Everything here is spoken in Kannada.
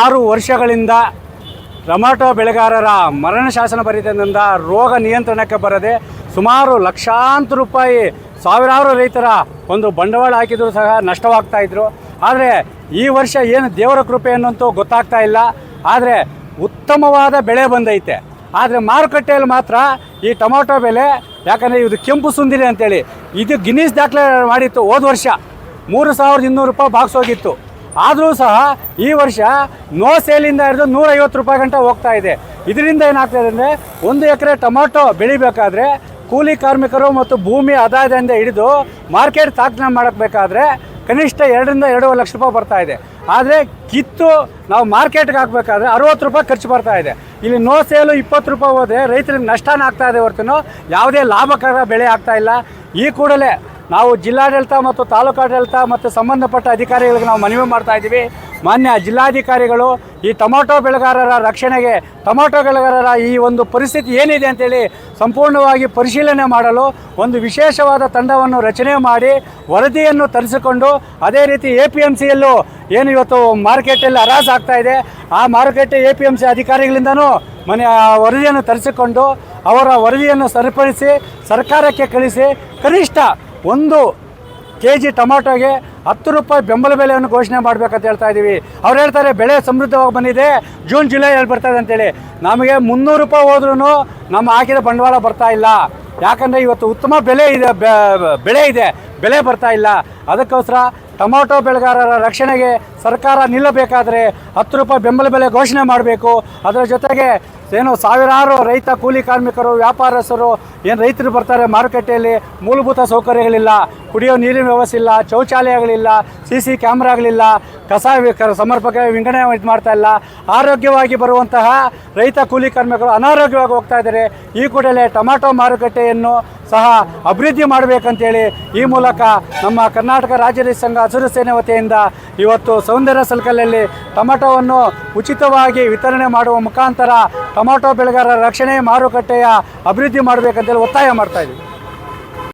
ಆರು ವರ್ಷಗಳಿಂದ ಟೊಮಾಟೊ ಬೆಳೆಗಾರರ ಮರಣ ಶಾಸನ ಬರೀತದಿಂದ ರೋಗ ನಿಯಂತ್ರಣಕ್ಕೆ ಬರದೆ ಸುಮಾರು ಲಕ್ಷಾಂತರ ರೂಪಾಯಿ ಸಾವಿರಾರು ರೈತರ ಒಂದು ಬಂಡವಾಳ ಹಾಕಿದರೂ ಸಹ ನಷ್ಟವಾಗ್ತಾ ಇದ್ರು. ಆದರೆ ಈ ವರ್ಷ ಏನು ದೇವರ ಕೃಪೆ ಅನ್ನೋಂತೂ ಗೊತ್ತಾಗ್ತಾ ಇಲ್ಲ. ಆದರೆ ಉತ್ತಮವಾದ ಬೆಳೆ ಬಂದೈತೆ. ಆದರೆ ಮಾರುಕಟ್ಟೆಯಲ್ಲಿ ಮಾತ್ರ ಈ ಟೊಮ್ಯಾಟೊ ಬೆಲೆ, ಯಾಕಂದರೆ ಇದು ಕೆಂಪು ಸುಂದಿರಿ ಅಂತೇಳಿ, ಇದು ಗಿನೀಸ್ ದಾಖಲೆ ಮಾಡಿತ್ತು ಹೋದ ವರ್ಷ. ಮೂರು ಸಾವಿರದ ಇನ್ನೂರು ರೂಪಾಯಿ ಬಾಕ್ಸ್ ಹೋಗಿತ್ತು. ಆದರೂ ಸಹ ಈ ವರ್ಷ ನೋ ಸೇಲಿಂದ ಹಿಡಿದು ನೂರೈವತ್ತು ರೂಪಾಯಿ ಗಂಟೆ ಹೋಗ್ತಾ ಇದೆ. ಇದರಿಂದ ಏನಾಗ್ತದೆ ಅಂದರೆ ಒಂದು ಎಕರೆ ಟೊಮೊಟೊ ಬೆಳಿಬೇಕಾದ್ರೆ ಕೂಲಿ ಕಾರ್ಮಿಕರು ಮತ್ತು ಭೂಮಿ ಆದಾಯದಿಂದ ಹಿಡಿದು ಮಾರ್ಕೆಟ್ ತಾಕನ ಮಾಡಬೇಕಾದ್ರೆ ಕನಿಷ್ಠ ಎರಡರಿಂದ ಎರಡೂವರೆ ಲಕ್ಷ ರೂಪಾಯಿ ಬರ್ತಾ ಇದೆ. ಆದರೆ ಕಿತ್ತು ನಾವು ಮಾರ್ಕೆಟ್ಗೆ ಹಾಕಬೇಕಾದ್ರೆ ಅರುವತ್ತು ರೂಪಾಯಿ ಖರ್ಚು ಬರ್ತಾ ಇದೆ. ಇಲ್ಲಿ ನೋ ಸೇಲು ಇಪ್ಪತ್ತು ರೂಪಾಯಿ ಹೋದರೆ ರೈತರಿಗೆ ನಷ್ಟನೇ ಆಗ್ತಾ ಇದೆ ಹೊರತು ಯಾವುದೇ ಲಾಭಕರ ಬೆಳೆ ಆಗ್ತಾ ಇಲ್ಲ. ಈ ಕೂಡಲೇ ನಾವು ಜಿಲ್ಲಾಡಳಿತ ಮತ್ತು ತಾಲೂಕಾಡಳಿತ ಮತ್ತು ಸಂಬಂಧಪಟ್ಟ ಅಧಿಕಾರಿಗಳಿಗೆ ನಾವು ಮನವಿ ಮಾಡ್ತಾ ಇದ್ದೀವಿ. ಮಾನ್ಯ ಜಿಲ್ಲಾಧಿಕಾರಿಗಳು, ಈ ಟೊಮಾಟೊ ಬೆಳೆಗಾರರ ರಕ್ಷಣೆಗೆ, ಟೊಮಾಟೊ ಬೆಳೆಗಾರರ ಈ ಒಂದು ಪರಿಸ್ಥಿತಿ ಏನಿದೆ ಅಂತೇಳಿ ಸಂಪೂರ್ಣವಾಗಿ ಪರಿಶೀಲನೆ ಮಾಡಲು ಒಂದು ವಿಶೇಷವಾದ ತಂಡವನ್ನು ರಚನೆ ಮಾಡಿ ವರದಿಯನ್ನು ತರಿಸಿಕೊಂಡು, ಅದೇ ರೀತಿ ಎ ಪಿ ಎಂ ಸಿಯಲ್ಲೂ ಏನು ಇವತ್ತು ಮಾರ್ಕೆಟಲ್ಲಿ ಹರಾಜು ಆಗ್ತಾ ಇದೆ. ಆ ಮಾರುಕಟ್ಟೆ ಎ ಪಿ ಎಂ ಸಿ ಅಧಿಕಾರಿಗಳಿಂದನೂ ಮನೆ, ಆ ವರದಿಯನ್ನು ತರಿಸಿಕೊಂಡು ಅವರ ವರದಿಯನ್ನು ಸರಿಪಡಿಸಿ, ಸರ್ಕಾರಕ್ಕೆ ಕಳಿಸಿ ಕನಿಷ್ಠ ಒಂದು ಕೆ ಜಿ ಟೊಮಾಟೋಗೆ ಹತ್ತು ರೂಪಾಯಿ ಬೆಂಬಲ ಬೆಲೆಯನ್ನು ಘೋಷಣೆ ಮಾಡಬೇಕಂತ ಹೇಳ್ತಾ ಇದ್ದೀವಿ. ಅವ್ರು ಹೇಳ್ತಾರೆ, ಬೆಳೆ ಸಮೃದ್ಧವಾಗಿ ಬಂದಿದೆ, ಜೂನ್, ಜುಲೈ ಜುಲೈಯಲ್ಲಿ ಬರ್ತದೆ ಅಂತೇಳಿ. ನಮಗೆ ಮುನ್ನೂರು ರೂಪಾಯಿ ಹೋದ್ರೂ ನಮ್ಮ ಹಾಕಿದ ಬಂಡವಾಳ ಬರ್ತಾ ಇಲ್ಲ. ಯಾಕಂದರೆ ಇವತ್ತು ಉತ್ತಮ ಬೆಲೆ ಇದೆ ಬೆಳೆ ಇದೆ, ಬೆಲೆ ಬರ್ತಾ ಇಲ್ಲ. ಅದಕ್ಕೋಸ್ಕರ ಟೊಮಾಟೊ ಬೆಳೆಗಾರರ ರಕ್ಷಣೆಗೆ ಸರ್ಕಾರ ನಿಲ್ಲಬೇಕಾದರೆ ಹತ್ತು ರೂಪಾಯಿ ಬೆಂಬಲ ಬೆಲೆ ಘೋಷಣೆ ಮಾಡಬೇಕು. ಅದರ ಜೊತೆಗೆ ಏನು ಸಾವಿರಾರು ರೈತ ಕೂಲಿ ಕಾರ್ಮಿಕರು, ವ್ಯಾಪಾರಸ್ಥರು, ಏನು ರೈತರು ಬರ್ತಾರೆ ಮಾರುಕಟ್ಟೆಯಲ್ಲಿ, ಮೂಲಭೂತ ಸೌಕರ್ಯಗಳಿಲ್ಲ, ಕುಡಿಯೋ ನೀರಿನ ವ್ಯವಸ್ಥೆ ಇಲ್ಲ, ಶೌಚಾಲಯಗಳಿಲ್ಲ, ಸಿ ಸಿ ಕ್ಯಾಮ್ರಾಗಳಿಲ್ಲ ಕಸ ಸಮರ್ಪಕ ವಿಂಗಡಣೆ ಇದು ಮಾಡ್ತಾ ಇಲ್ಲ. ಆರೋಗ್ಯವಾಗಿ ಬರುವಂತಹ ರೈತ ಕೂಲಿ ಕಾರ್ಮಿಕರು ಅನಾರೋಗ್ಯವಾಗಿ ಹೋಗ್ತಾ ಇದ್ದಾರೆ. ಈ ಕೂಡಲೇ ಟೊಮ್ಯಾಟೊ ಮಾರುಕಟ್ಟೆಯನ್ನು ಸಹ ಅಭಿವೃದ್ಧಿ ಮಾಡಬೇಕಂತೇಳಿ ಈ ಮೂಲಕ ನಮ್ಮ ಕರ್ನಾಟಕ ರಾಜ್ಯ ರೈತ ಸಂಘ ಹಸಿರು ಸೇನೆ ವತಿಯಿಂದ ಇವತ್ತು ಸೌಂದರ್ಯ ಸಲ್ಕಲಲ್ಲಿ ಟೊಮ್ಯಾಟೋವನ್ನು ಉಚಿತವಾಗಿ ವಿತರಣೆ ಮಾಡುವ ಮುಖಾಂತರ ಟೊಮಾಟೊ ಬೆಳೆಗಾರರ ರಕ್ಷಣೆ ಮಾರುಕಟ್ಟೆಯ ಅಭಿವೃದ್ಧಿ ಮಾಡಬೇಕಂತೇಳಿ ಒತ್ತಾಯ ಮಾಡ್ತಾ ಇದ್ದೀವಿ.